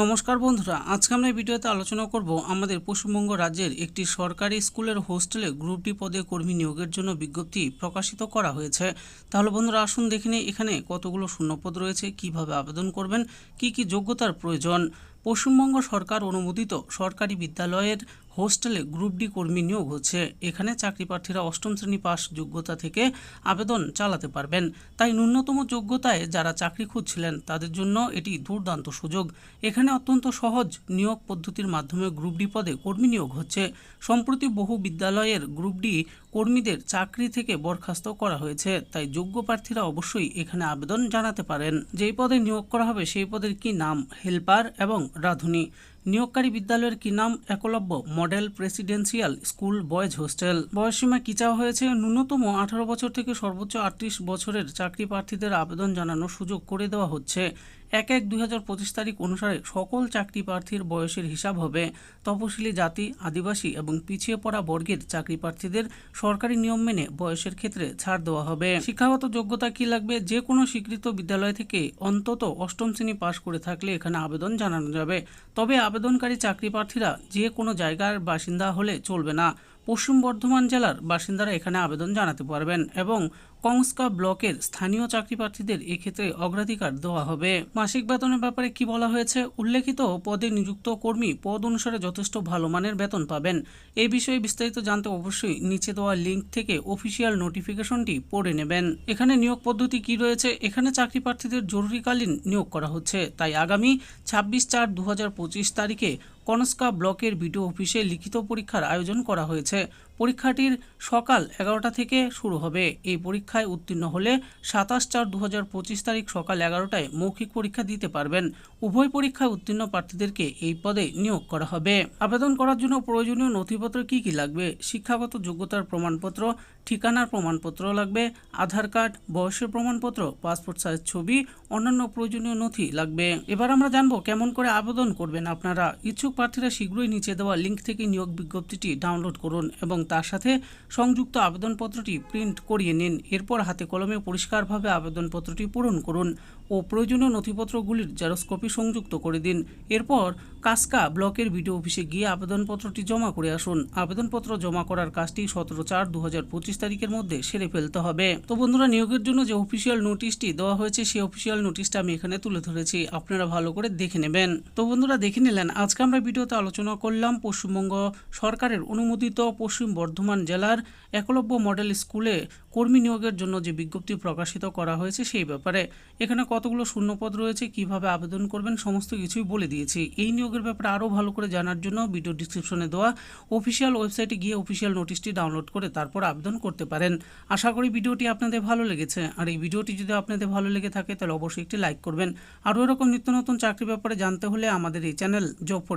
নমস্কার বন্ধুরা, আজকে আমরা এই ভিডিওতে আলোচনা করব আমাদের পশ্চিমবঙ্গ রাজ্যের একটি সরকারি স্কুলের হোস্টেলে গ্রুপ ডি পদে কর্মী নিয়োগের জন্য বিজ্ঞপ্তি প্রকাশিত করা হয়েছে। তাহলে বন্ধুরা, আসুন দেখে নিই এখানে কতগুলো শূন্যপদ রয়েছে, কীভাবে আবেদন করবেন, কি কি যোগ্যতার প্রয়োজন। পশ্চিমবঙ্গ সরকার অনুমোদিত সরকারি বিদ্যালয়ের হোস্টেলে গ্রুপ ডি কর্মী নিয়োগ হচ্ছে। এখানে চাকরি প্রার্থীরা অষ্টম শ্রেণি পাস যোগ্যতা থেকে আবেদন চালাতে পারবেন। তাই ন্যূনতম যোগ্যতায় যারা চাকরি খুঁজছিলেন, তাদের জন্য এটি দুর্দান্ত সুযোগ। এখানে অত্যন্ত সহজ নিয়োগ পদ্ধতির মাধ্যমে গ্রুপ ডি পদে কর্মী নিয়োগ হচ্ছে। সম্প্রতি বহু বিদ্যালয়ের গ্রুপ ডি কর্মীদের চাকরি থেকে বরখাস্ত করা হয়েছে। তাই যোগ্য প্রার্থীরা অবশ্যই এখানে আবেদন জানাতে পারেন। যেই পদে নিয়োগ করা হবে, সেই পদের কি নাম? হেল্পার এবং রাঁধুনি। নিয়োগকারী বিদ্যালয়ের কি নাম Eklavya? Model presidential school boys hostel. বয়সীমা কি চাওয়া হয়েছে? ন্যূনতম আঠারো বছর থেকে সর্বোচ্চ আটত্রিশ বছরের চাকরি প্রার্থীদের আবেদন জানানোর সুযোগ করে দেওয়া হচ্ছে। এক এক দুই তারিখ অনুসারে সকল চাকরি প্রার্থীর বয়সের হিসাব হবে। তপশিলি জাতি, আদিবাসী এবং পিছিয়ে পড়া বর্গের চাকরি প্রার্থীদের সরকারি নিয়ম মেনে বয়সের ক্ষেত্রে ছাড় দেওয়া হবে। শিক্ষাগত যোগ্যতা কি লাগবে? যে কোনো স্বীকৃত বিদ্যালয় থেকে অন্তত অষ্টম শ্রেণি পাশ করে থাকলে এখানে আবেদন জানানো যাবে। তবে আবেদনকারী চাকরি প্রার্থীরা যে কোনো জায়গার বাসিন্দা হলে চলবে না। পশ্চিম বর্ধমান জেলার বাসিন্দারা এখানে আবেদন জানাতে পারবেন এবং কংস্কা ব্লকের স্থানীয় চাকরি প্রার্থীদের এক্ষেত্রে অগ্রাধিকার দেওয়া হবে। মাসিক বেতনের ব্যাপারে কি বলা হয়েছে? উল্লেখিত পদে নিযুক্ত কর্মী পদ অনুসারে যথেষ্ট ভালো মানের বেতন পাবেন। এই বিষয়ে বিস্তারিত জানতে অবশ্যই নিচে দেওয়া লিঙ্ক থেকে অফিসিয়াল নোটিফিকেশনটি পড়ে নেবেন। এখানে নিয়োগ পদ্ধতি কি রয়েছে? এখানে চাকরি প্রার্থীদের জরুরিকালীন নিয়োগ করা হচ্ছে। তাই আগামী ছাব্বিশ চার দু তারিখে কনস্কা ব্লকের বিডিও অফিসে লিখিত পরীক্ষার আয়োজন করা হয়েছে। পরীক্ষাটির সকাল এগারোটা থেকে শুরু হবে। এই পরীক্ষায় উত্তীর্ণ হলে সাতাশ চার দু পঁচিশ তারিখ সকাল এগারোটায় মৌখিক পরীক্ষা দিতে পারবেন। উভয় পরীক্ষায় উত্তীর্ণ প্রার্থীদেরকে এই পদে নিয়োগ করা হবে। আবেদন করার জন্য প্রয়োজনীয় নথিপত্র কি কি লাগবে? শিক্ষাগত যোগ্যতার প্রমাণপত্র, ঠিকানার প্রমাণপত্র লাগবে, আধার কার্ড, বয়সের প্রমাণপত্র, পাসপোর্ট সাইজ ছবি, অন্যান্য প্রয়োজনীয় নথি লাগবে। এবার আমরা জানব কেমন করে আবেদন করবেন আপনারা। ইচ্ছুক প্রার্থীরা শীঘ্রই নিচে দেওয়া লিঙ্ক থেকে নিয়োগ বিজ্ঞপ্তিটি ডাউনলোড করুন এবং তার সাথে সংযুক্ত আবেদনপত্রটি প্রিন্ট করিয়ে নিন। এরপর হাতে কলমে পরিষ্কারভাবে আবেদনপত্রটি পূরণ করুন ও প্রয়োজনীয় নথিপত্রগুলির জেরক্স কপি সংযুক্ত করে দিন। এরপর কাসকা ব্লকের বিডিও অফিসে গিয়ে আবেদনপত্রটি জমা করে আসুন। আবেদনপত্র জমা করার কাজটি সতেরো চার দু তারিখের মধ্যে সেরে ফেলতে হবে। তো বন্ধুরা, নিয়োগের জন্য যে অফিসিয়াল নোটিশটি দেওয়া হয়েছে, সেই অফিসিয়াল নোটিশটা আমি এখানে তুলে ধরেছি। আপনারা ভালো করে দেখে নেবেন। তো বন্ধুরা, দেখে নিলেন, আজকে আমরা ভিডিওতে আলোচনা করলাম পশ্চিমবঙ্গ সরকারের অনুমোদিত পশ্চিম বর্ধমান জেলার একলব্য মডেল স্কুলে কর্মী নিয়োগের জন্য যে বিজ্ঞপ্তি প্রকাশিত করা হয়েছে সেই ব্যাপারে। এখানে কতগুলো শূন্যপদ রয়েছে, কীভাবে আবেদন করবেন, সমস্ত কিছুই বলে দিয়েছি। এই নিয়োগের ব্যাপারে আরও ভালো করে জানার জন্য ভিডিও ডিসক্রিপশনে দেওয়া অফিসিয়াল ওয়েবসাইটে গিয়ে অফিসিয়াল নোটিশটি ডাউনলোড করে তারপর আবেদন করতে পারেন। আশা করি ভিডিওটি আপনাদের ভালো লেগেছে। আর এই ভিডিওটি যদি আপনাদের ভালো লেগে থাকে, তাহলে অবশ্যই একটি লাইক করবেন। আরও এরকম নিত্য নতুন চাকরি ব্যাপারে জানতে হলে আমাদের এই চ্যানেল জব ফর